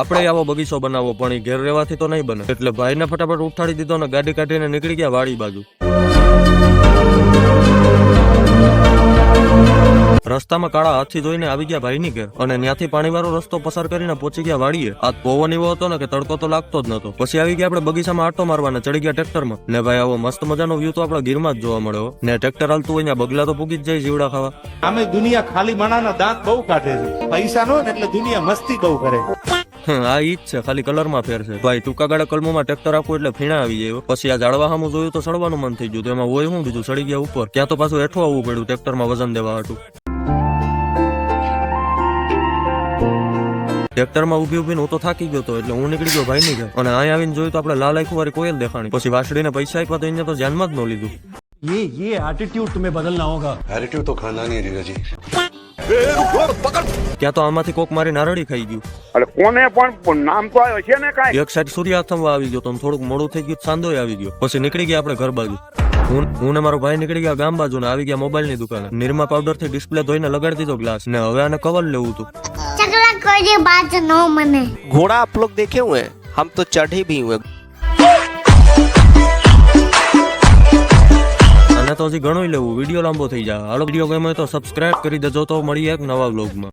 આપણે આવો બગીચો બનાવવો પણ એ ઘેર રહેવાથી તો નહીં બને. એટલે ભાઈને ફટાફટ ઉઠાડી દીધો ને ગાડી કાઢીને નીકળી ગયા વાડી બાજુ. રસ્તામાં કાળા હાથથી જોઈને આવી ગયા ભાઈની ઘેર. અને ત્યાંથી પાણીવાળો રસ્તો પસાર કરીને પહોંચી ગયા વાડીએ. આ પવન એવો હતો ને કે તડકો તો લાગતો જ નતો પછી આવી ગયા આપણે બગીચામાં આટો મારવાના, ચડી ગયા ટ્રેક્ટરમાં. ને ભાઈ, આવો મસ્ત મજાનો વ્યૂ તો આપણા ગીરમાં જ જોવા મળ્યો ને ટ્રેક્ટર હાલતું હોય બગલા તો પૂગી જ જાય જીવડા ખાવા. આમે દુનિયા ખાલી માણાના દાંત બહુ કાઢે છે. પૈસા નો એટલે દુનિયા મસ્તી બહુ કરે આ ઈ જ છે ખાલી કલરમાં ફેર છે ભાઈ ટૂંકા ગાળા કલમોમાં ટ્રેક્ટર આપવું એટલે ફીણા આવી જાય પછી આ ઝાડવા સામું જોયું તો સડવાનું મન થઈ ગયું તો એમાં હોય શું બીજું સડી ગયા ઉપર ત્યાં તો પાછું હેઠું આવવું પડ્યું ટ્રેક્ટરમાં વજન દેવા હતું ટ્રેક્ટરમાં ઉભી ઉભીને હું તો થાકી ગયો હતો એટલે હું નીકળી ગયો ભાઈ ની ઘેર અને અહીંયા આવીને જોયું તો આપણે લાલ આખું વાળી કોયલ દેખાણી પછી વાસળીને પૈસા આપ્યા તો એને તો ધ્યાનમાં જ ન લીધું ये ये एटीट्यूड तुम्हें बदलना होगा एटीट्यूड तो खानदानी है रीगा जी ત્યાં તો આમાંથી કોક મારી નારળી ખાઈ ગયું. અરે કોને પણ નામ તો આવ્યો છે ને કાઈ? એક સાઈડ સૂર્યાસ્તમ આવી ગયો તો થોડુંક મોડું થઈ ગયું સાંધો આવી ગયો. પછી નીકળી ગયા આપણે ઘર બાજુ. હું હું ને મારો ભાઈ નીકળી ગયા ગામ બાજુ ને આવી ગયા મોબાઈલની દુકાને. નિરમા પાવડરથી ડિસ્પ્લે ધોઈને લગાડી દીધો ગ્લાસ ને હવે આને કવર લેવું હતું ઘોડા આપ લોગ દેખે હુએ? હમ તો ચઢે ભી હુએ. તો હજી ઘણું લેવું. વીડિયો લાંબો થઈ જાય હાલો, વીડિયો ગમે તો સબસ્ક્રાઇબ કરી દેજો. તો મળીએ એક નવા વ્લોગમાં